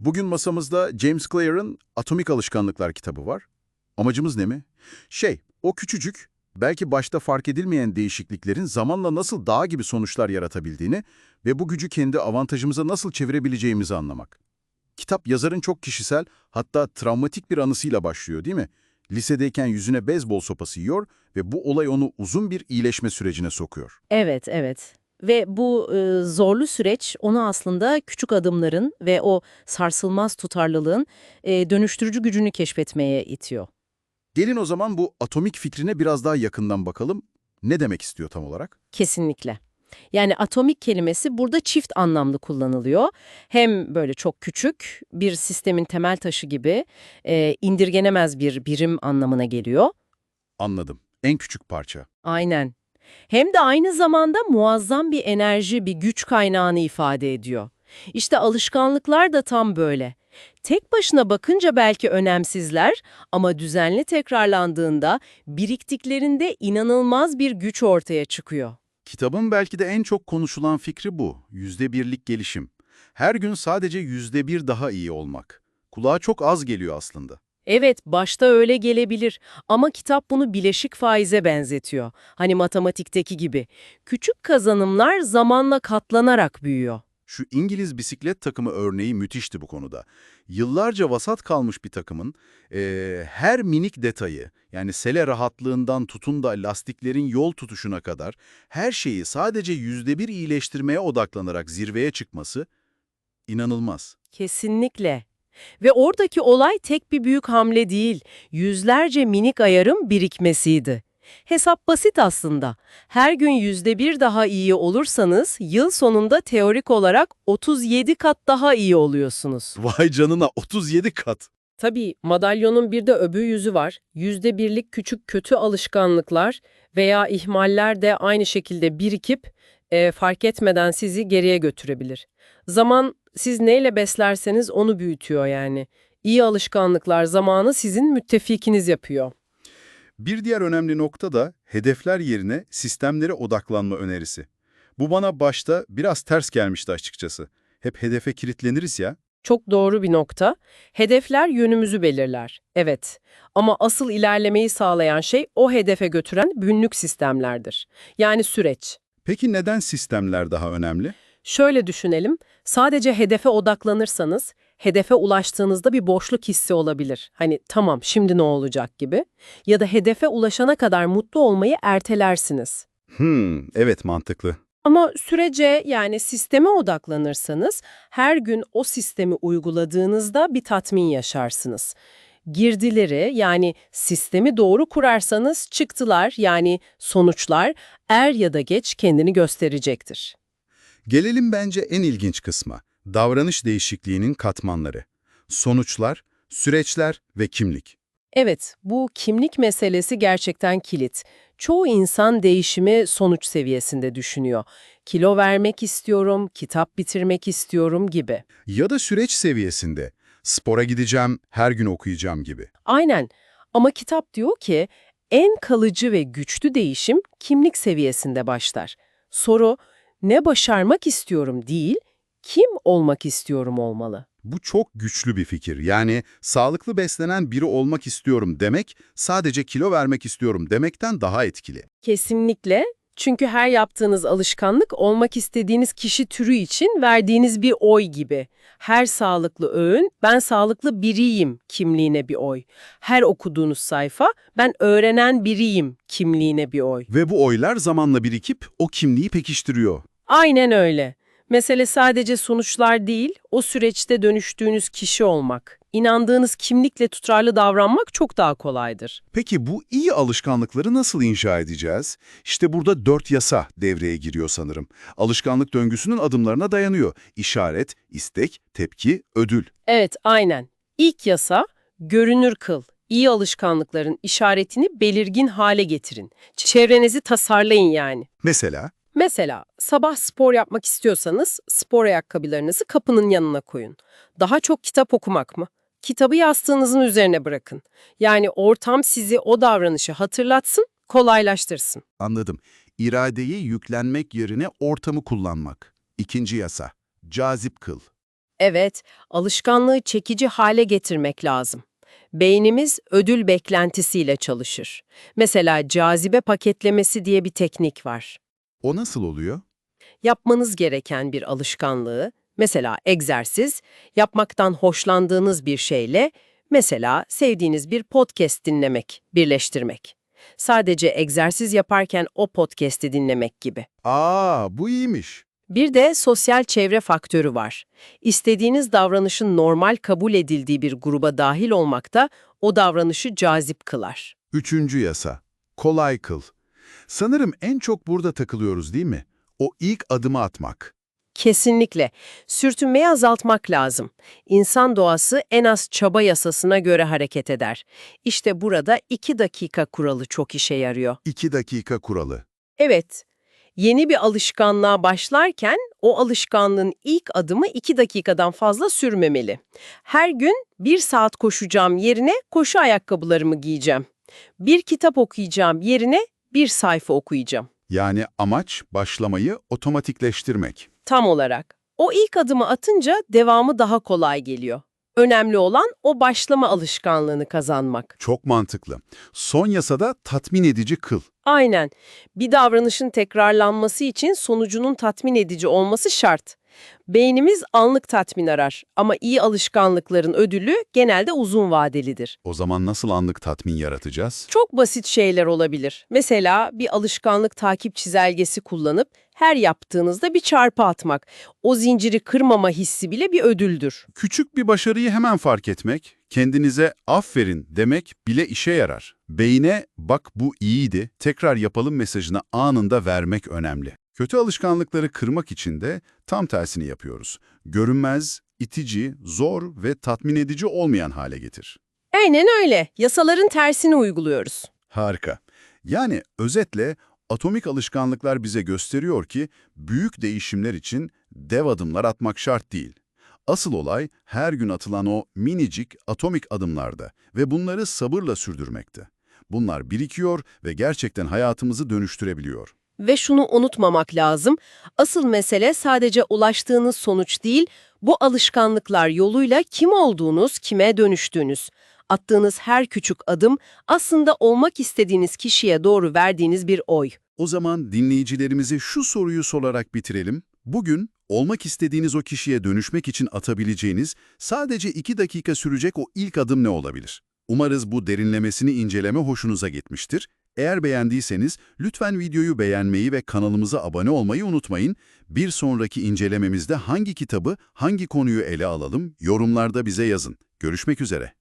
Bugün masamızda James Clear'ın Atomik Alışkanlıklar kitabı var. Amacımız ne mi? Şey, o küçücük, belki başta fark edilmeyen değişikliklerin zamanla nasıl dağ gibi sonuçlar yaratabildiğini ve bu gücü kendi avantajımıza nasıl çevirebileceğimizi anlamak. Kitap yazarın çok kişisel, hatta travmatik bir anısıyla başlıyor değil mi? Lisedeyken yüzüne beyzbol sopası yiyor ve bu olay onu uzun bir iyileşme sürecine sokuyor. Evet, evet. Ve bu e, zorlu süreç onu aslında küçük adımların ve o sarsılmaz tutarlılığın e, dönüştürücü gücünü keşfetmeye itiyor. Gelin o zaman bu atomik fikrine biraz daha yakından bakalım. Ne demek istiyor tam olarak? Kesinlikle. Yani atomik kelimesi burada çift anlamlı kullanılıyor. Hem böyle çok küçük bir sistemin temel taşı gibi e, indirgenemez bir birim anlamına geliyor. Anladım. En küçük parça. Aynen. Hem de aynı zamanda muazzam bir enerji, bir güç kaynağını ifade ediyor. İşte alışkanlıklar da tam böyle. Tek başına bakınca belki önemsizler ama düzenli tekrarlandığında biriktiklerinde inanılmaz bir güç ortaya çıkıyor. Kitabın belki de en çok konuşulan fikri bu. Yüzde birlik gelişim. Her gün sadece yüzde bir daha iyi olmak. Kulağa çok az geliyor aslında. Evet, başta öyle gelebilir ama kitap bunu bileşik faize benzetiyor. Hani matematikteki gibi. Küçük kazanımlar zamanla katlanarak büyüyor. Şu İngiliz bisiklet takımı örneği müthişti bu konuda. Yıllarca vasat kalmış bir takımın eee, her minik detayı, yani sele rahatlığından tutun da lastiklerin yol tutuşuna kadar her şeyi sadece yüzde bir iyileştirmeye odaklanarak zirveye çıkması inanılmaz. Kesinlikle. Ve oradaki olay tek bir büyük hamle değil, yüzlerce minik ayarın birikmesiydi. Hesap basit aslında. Her gün yüzde bir daha iyi olursanız, yıl sonunda teorik olarak 37 kat daha iyi oluyorsunuz. Vay canına 37 kat. Tabii madalyonun bir de öbür yüzü var. Yüzde birlik küçük kötü alışkanlıklar veya ihmaller de aynı şekilde birikip e, fark etmeden sizi geriye götürebilir. Zaman siz neyle beslerseniz onu büyütüyor yani. İyi alışkanlıklar zamanı sizin müttefikiniz yapıyor. Bir diğer önemli nokta da hedefler yerine sistemlere odaklanma önerisi. Bu bana başta biraz ters gelmişti açıkçası. Hep hedefe kilitleniriz ya. Çok doğru bir nokta. Hedefler yönümüzü belirler. Evet. Ama asıl ilerlemeyi sağlayan şey o hedefe götüren günlük sistemlerdir. Yani süreç. Peki neden sistemler daha önemli? Şöyle düşünelim, sadece hedefe odaklanırsanız, hedefe ulaştığınızda bir boşluk hissi olabilir. Hani tamam şimdi ne olacak gibi. Ya da hedefe ulaşana kadar mutlu olmayı ertelersiniz. Hmm, evet mantıklı. Ama sürece yani sisteme odaklanırsanız, her gün o sistemi uyguladığınızda bir tatmin yaşarsınız. Girdileri yani sistemi doğru kurarsanız çıktılar yani sonuçlar er ya da geç kendini gösterecektir. Gelelim bence en ilginç kısma. Davranış değişikliğinin katmanları. Sonuçlar, süreçler ve kimlik. Evet, bu kimlik meselesi gerçekten kilit. Çoğu insan değişimi sonuç seviyesinde düşünüyor. Kilo vermek istiyorum, kitap bitirmek istiyorum gibi. Ya da süreç seviyesinde. Spora gideceğim, her gün okuyacağım gibi. Aynen. Ama kitap diyor ki en kalıcı ve güçlü değişim kimlik seviyesinde başlar. Soru ne başarmak istiyorum değil, kim olmak istiyorum olmalı. Bu çok güçlü bir fikir. Yani sağlıklı beslenen biri olmak istiyorum demek, sadece kilo vermek istiyorum demekten daha etkili. Kesinlikle. Çünkü her yaptığınız alışkanlık olmak istediğiniz kişi türü için verdiğiniz bir oy gibi. Her sağlıklı öğün ben sağlıklı biriyim kimliğine bir oy. Her okuduğunuz sayfa ben öğrenen biriyim kimliğine bir oy. Ve bu oylar zamanla birikip o kimliği pekiştiriyor. Aynen öyle. Mesele sadece sonuçlar değil, o süreçte dönüştüğünüz kişi olmak. İnandığınız kimlikle tutarlı davranmak çok daha kolaydır. Peki bu iyi alışkanlıkları nasıl inşa edeceğiz? İşte burada dört yasa devreye giriyor sanırım. Alışkanlık döngüsünün adımlarına dayanıyor. İşaret, istek, tepki, ödül. Evet, aynen. İlk yasa, görünür kıl. İyi alışkanlıkların işaretini belirgin hale getirin. Çevrenizi tasarlayın yani. Mesela Mesela sabah spor yapmak istiyorsanız spor ayakkabılarınızı kapının yanına koyun. Daha çok kitap okumak mı? Kitabı yastığınızın üzerine bırakın. Yani ortam sizi o davranışı hatırlatsın, kolaylaştırsın. anladım. İradeyi yüklenmek yerine ortamı kullanmak. İkinci yasa, cazip kıl. Evet, alışkanlığı çekici hale getirmek lazım. Beynimiz ödül beklentisiyle çalışır. Mesela cazibe paketlemesi diye bir teknik var. O nasıl oluyor? Yapmanız gereken bir alışkanlığı, mesela egzersiz, yapmaktan hoşlandığınız bir şeyle, mesela sevdiğiniz bir podcast dinlemek, birleştirmek. Sadece egzersiz yaparken o podcast'i dinlemek gibi. Aa, bu iyiymiş. Bir de sosyal çevre faktörü var. İstediğiniz davranışın normal kabul edildiği bir gruba dahil olmak da o davranışı cazip kılar. Üçüncü yasa. Kolay kıl. Sanırım en çok burada takılıyoruz değil mi? O ilk adımı atmak. Kesinlikle. Sürtünmeyi azaltmak lazım. İnsan doğası en az çaba yasasına göre hareket eder. İşte burada iki dakika kuralı çok işe yarıyor. İki dakika kuralı. Evet, yeni bir alışkanlığa başlarken o alışkanlığın ilk adımı iki dakikadan fazla sürmemeli. Her gün bir saat koşacağım yerine koşu ayakkabılarımı giyeceğim. Bir kitap okuyacağım yerine bir sayfa okuyacağım. Yani amaç başlamayı otomatikleştirmek. Tam olarak. O ilk adımı atınca devamı daha kolay geliyor. Önemli olan o başlama alışkanlığını kazanmak. Çok mantıklı. Son yasada tatmin edici kıl. Aynen. Bir davranışın tekrarlanması için sonucunun tatmin edici olması şart. Beynimiz anlık tatmin arar ama iyi alışkanlıkların ödülü genelde uzun vadelidir. O zaman nasıl anlık tatmin yaratacağız? Çok basit şeyler olabilir. Mesela bir alışkanlık takip çizelgesi kullanıp her yaptığınızda bir çarpı atmak. O zinciri kırmama hissi bile bir ödüldür. Küçük bir başarıyı hemen fark etmek, kendinize aferin demek bile işe yarar. Beyne bak bu iyiydi, tekrar yapalım mesajını anında vermek önemli. Kötü alışkanlıkları kırmak için de tam tersini yapıyoruz. Görünmez, itici, zor ve tatmin edici olmayan hale getir. Aynen öyle. Yasaların tersini uyguluyoruz. Harika. Yani özetle atomik alışkanlıklar bize gösteriyor ki büyük değişimler için dev adımlar atmak şart değil. Asıl olay her gün atılan o minicik atomik adımlarda ve bunları sabırla sürdürmekte. Bunlar birikiyor ve gerçekten hayatımızı dönüştürebiliyor. Ve şunu unutmamak lazım. Asıl mesele sadece ulaştığınız sonuç değil, bu alışkanlıklar yoluyla kim olduğunuz, kime dönüştüğünüz. Attığınız her küçük adım aslında olmak istediğiniz kişiye doğru verdiğiniz bir oy. O zaman dinleyicilerimize şu soruyu sorarak bitirelim. Bugün olmak istediğiniz o kişiye dönüşmek için atabileceğiniz sadece iki dakika sürecek o ilk adım ne olabilir? Umarız bu derinlemesini inceleme hoşunuza gitmiştir. Eğer beğendiyseniz lütfen videoyu beğenmeyi ve kanalımıza abone olmayı unutmayın. Bir sonraki incelememizde hangi kitabı, hangi konuyu ele alalım yorumlarda bize yazın. Görüşmek üzere.